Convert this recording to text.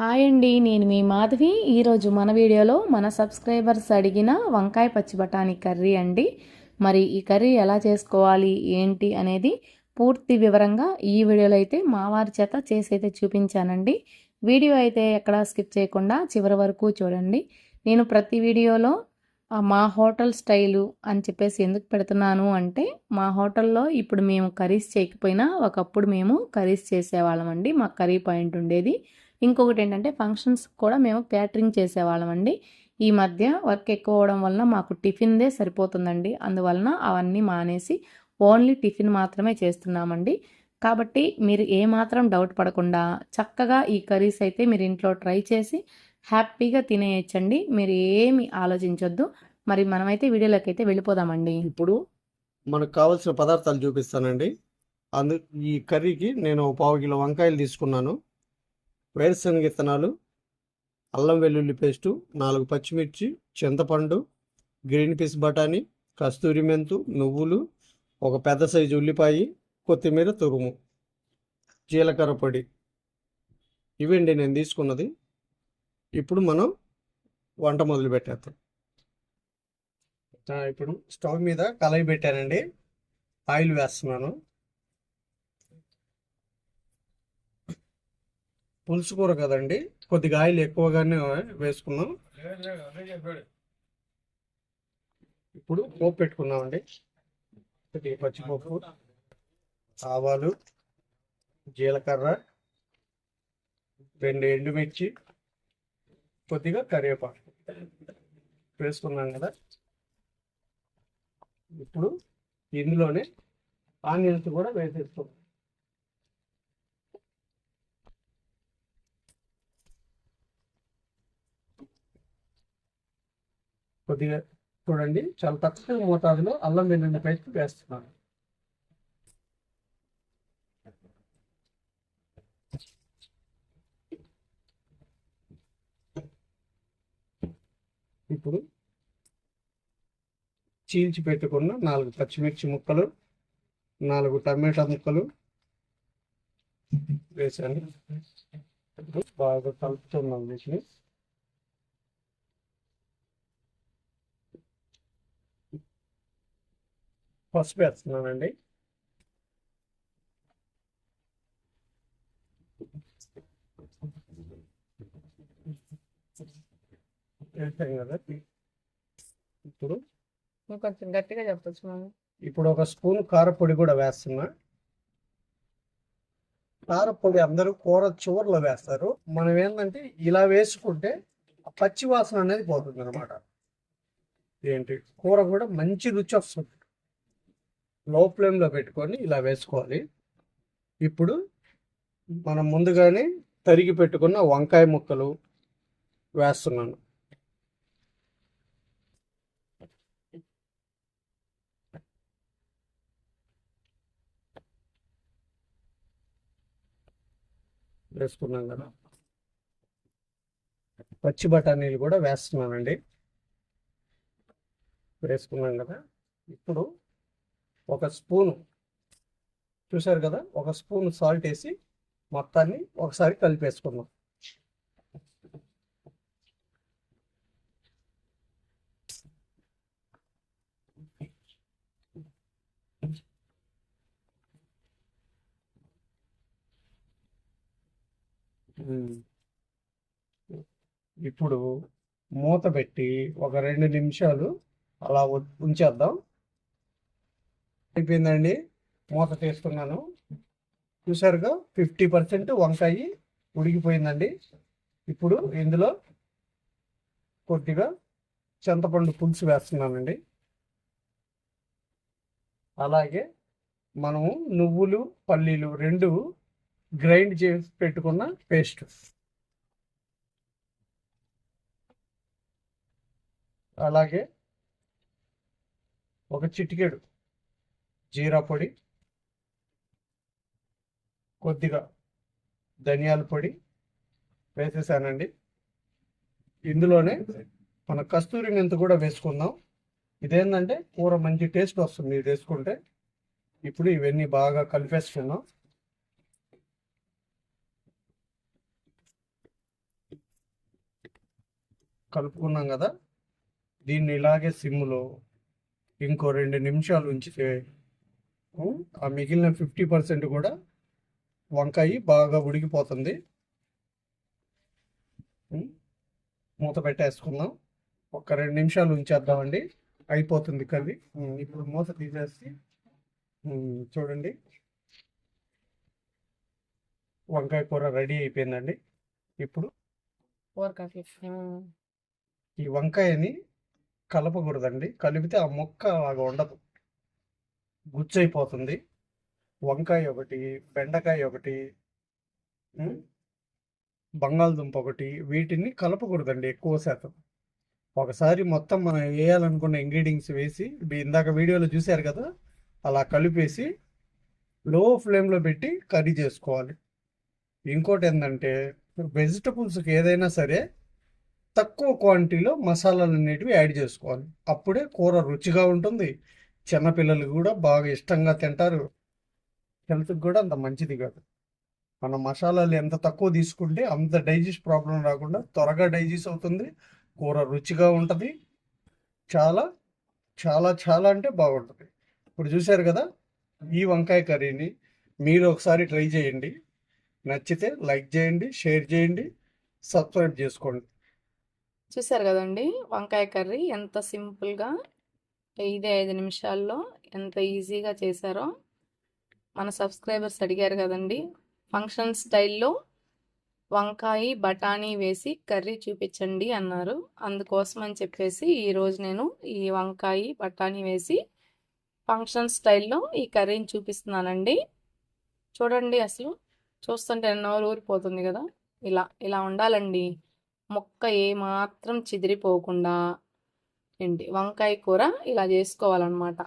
Hi అండి నేను మీ మాధవి. ఈరోజు మన వీడియోలో మన సబ్స్క్రైబర్స్ అడిగిన వంకాయ పచ్చి బఠానీ కర్రీ అండి. మరి ఈ కర్రీ ఎలా చేసుకోవాలి ఏంటి అనేది పూర్తి వివరంగా ఈ వీడియోలో అయితే మా వారి చేత చేసైతే చూపించానండి. వీడియో అయితే ఎక్కడ స్కిప్ చేయకుండా చివరి వరకు చూడండి. నేను ప్రతి వీడియోలో మా హోటల్ స్టైలు అని చెప్పేసి ఎందుకు పెడుతున్నాను అంటే మా హోటల్లో ఇప్పుడు మేము కర్రీస్ చేయకపోయినా ఒకప్పుడు మేము కర్రీస్ చేసేవాళ్ళం అండి మా కర్రీ పాయింట్ ఉండేది. ఇంకొకటి ఏంటంటే ఫంక్షన్స్ కూడా మేము క్యాటరింగ్ చేసేవాళ్ళం అండి ఈ మధ్య వర్క్ ఎక్కువ అవడం వలన మాకు టిఫిన్దే సరిపోతుందండి. అందువలన అవన్నీ మానేసి ఓన్లీ టిఫిన్ మాత్రమే చేస్తున్నామండి. కాబట్టి మీరు ఏమాత్రం డౌట్ పడకుండా చక్కగా ఈ కర్రీస్ అయితే మీరు ఇంట్లో ట్రై చేసి హ్యాపీగా తినేయచ్చండి. మీరు ఏమి ఆలోచించొద్దు. మరి మనమైతే వీడియోలోకి అయితే వెళ్ళిపోదామండి. ఇప్పుడు మనకు కావాల్సిన పదార్థాలు చూపిస్తానండి. అందు ఈ కర్రీకి నేను పావు కిలో వంకాయలు తీసుకున్నాను. వేరుశనగ విత్తనాలు అల్లం వెల్లుల్లి పేస్టు నాలుగు పచ్చిమిర్చి చింతపండు గ్రీన్ పీస్ బఠానీ కస్తూరి మెంతు నువ్వులు ఒక పెద్ద సైజు ఉల్లిపాయ కొత్తిమీర తురుము జీలకర్ర పొడి. ఇవండి నేను తీసుకున్నది. ఇప్పుడు మనం వంట మొదలు పెట్టేద్దాం. ఇప్పుడు స్టవ్ మీద కలయి పెట్టానండి. ఆయిల్ వేస్తున్నాను. పులుసు కూర కదండి? కొద్దిగా ఆయిల్ ఎక్కువగానే వేసుకున్నాం ఇప్పుడు పోపు పెట్టుకున్నామండి పచ్చిపప్పు ఆవాలు జీలకర్ర రెండు ఎండుమిర్చి కొద్దిగా కరివేపాకు వేసుకున్నాం కదా. ఇప్పుడు ఇందులోనే ఆనియన్స్ కూడా వేసేస్తాం కొద్దిగా చూడండి. చాలా తక్కువ మోతాదులో అల్లం వెల్లుల్లి పేస్ట్ వేస్తున్నాను. ఇప్పుడు చీల్చి పెట్టుకున్న నాలుగు పచ్చిమిర్చి ముక్కలు నాలుగు టమాటా ముక్కలు వేసాను. బాగా కలుపుతున్నాం వీటిని. పసుపు వేస్తున్నానండి. వేసాం కదా. ఇప్పుడు నువ్వు కొంచెం గట్టిగా చెప్పచ్చు మామ ఇప్పుడు ఒక స్పూన్ కారపొడి కూడా వేస్తున్నా. కారపొడి అందరూ కూర చివర్లో వేస్తారు. మనం ఏంటంటే ఇలా వేసుకుంటే పచ్చి వాసన అనేది పోతుంది అనమాట ఏంటి? కూర కూడా మంచి రుచి వస్తుంది. లో ఫ్లేమ్లో పెట్టుకొని ఇలా వేసుకోవాలి. ఇప్పుడు మనం ముందుగానే తరిగి పెట్టుకున్న వంకాయ ముక్కలు వేస్తున్నాను. వేసుకున్నాం కదా. పచ్చి బఠానీలు కూడా వేస్తున్నానండి. వేసుకున్నాం కదా. ఇప్పుడు ఒక స్పూను చూసారు కదా? ఒక స్పూన్ సాల్ట్ వేసి మొత్తాన్ని ఒకసారి కలిపేసుకుందాం. ఇప్పుడు మూత పెట్టి ఒక రెండు నిమిషాలు అలా ఉంచేద్దాం. అయిపోయిందండి. మూత తీస్తున్నాను. చూసారుగా ఫిఫ్టీ పర్సెంట్ వంకాయ ఉడికిపోయిందండి. ఇప్పుడు ఇందులో కొద్దిగా చింతపండు పులుసు వేస్తున్నానండి. అలాగే మనము నువ్వులు పల్లీలు రెండు గ్రైండ్ చేసి పెట్టుకున్న పేస్ట్. అలాగే ఒక చిటికెడు. జీరా పొడి కొద్దిగా ధనియాల పొడి వేసేసానండి. ఇందులోనే మన కస్తూరి మెంతు కూడా వేసుకుందాం. ఇదేంటంటే కూర మంచి టేస్ట్ వస్తుంది ఇది వేసుకుంటే. ఇప్పుడు ఇవన్నీ బాగా కలిపేసుకున్నాం కలుపుకున్నాం కదా. దీన్ని ఇలాగే సిమ్లో ఇంకో రెండు నిమిషాలు ఉంచితే ఆ మిగిలిన ఫిఫ్టీ పర్సెంట్ కూడా వంకాయ బాగా ఉడికిపోతుంది. మూత పెట్టేసుకుందాం. ఒక రెండు నిమిషాలు ఉంచేద్దామండి. అయిపోతుంది కర్రీ. ఇప్పుడు మూత తీసేసి చూడండి. వంకాయ కూర రెడీ అయిపోయిందండి. ఇప్పుడు ఈ వంకాయని కలపకూడదండి. కలిపితే ఆ మొక్క అలాగా ఉండదు. గుచ్చైపోతుంది. వంకాయ ఒకటి బెండకాయ ఒకటి బంగాళదుంప ఒకటి వీటిని కలపకూడదండి ఎక్కువ శాతం. ఒకసారి మొత్తం మనం వేయాలనుకున్న ఇంగ్రీడియంట్స్ వేసి ఇందాక వీడియోలో చూశారు కదా అలా కలిపేసి లో ఫ్లేమ్లో పెట్టి కర్రీ చేసుకోవాలి. ఇంకోటి ఏంటంటే వెజిటబుల్స్కి ఏదైనా సరే తక్కువ క్వాంటిటీలో మసాలాలు అనేటివి యాడ్ చేసుకోవాలి. అప్పుడే కూర రుచిగా ఉంటుంది చిన్నపిల్లలు కూడా బాగా ఇష్టంగా తింటారు. హెల్త్కి కూడా అంత మంచిది కాదు. మన మసాలాలు ఎంత తక్కువ తీసుకుంటే అంత డైజెస్ట్ ప్రాబ్లం రాకుండా త్వరగా డైజెస్ట్ అవుతుంది. కూర రుచిగా ఉంటుంది. చాలా చాలా చాలా అంటే బాగుంటుంది. ఇప్పుడు చూశారు కదా ఈ వంకాయ కర్రీని మీరు ఒకసారి ట్రై చేయండి. నచ్చితే లైక్ చేయండి షేర్ చేయండి సబ్స్క్రైబ్ చేసుకోండి. చూసారు కదండి వంకాయ కర్రీ ఎంత సింపుల్గా ఐదు ఐదు నిమిషాల్లో ఎంత ఈజీగా చేశారో. మన సబ్స్క్రైబర్స్ అడిగారు కదండి ఫంక్షన్ స్టైల్లో వంకాయ బఠానీ వేసి కర్రీ చూపించండి అన్నారు. అందుకోసం అని చెప్పేసి ఈరోజు నేను ఈ వంకాయ బఠానీ వేసి ఫంక్షన్ స్టైల్లో ఈ కర్రీని చూపిస్తున్నానండి. చూడండి అసలు చూస్తుంటే నోరు ఊరిపోతుంది కదా. ఇలా ఇలా ఉండాలండి. మొక్క ఏమాత్రం చిదిరిపోకుండా ఏంటి వంకాయ కూర ఇలా చేసుకోవాలన్నమాట.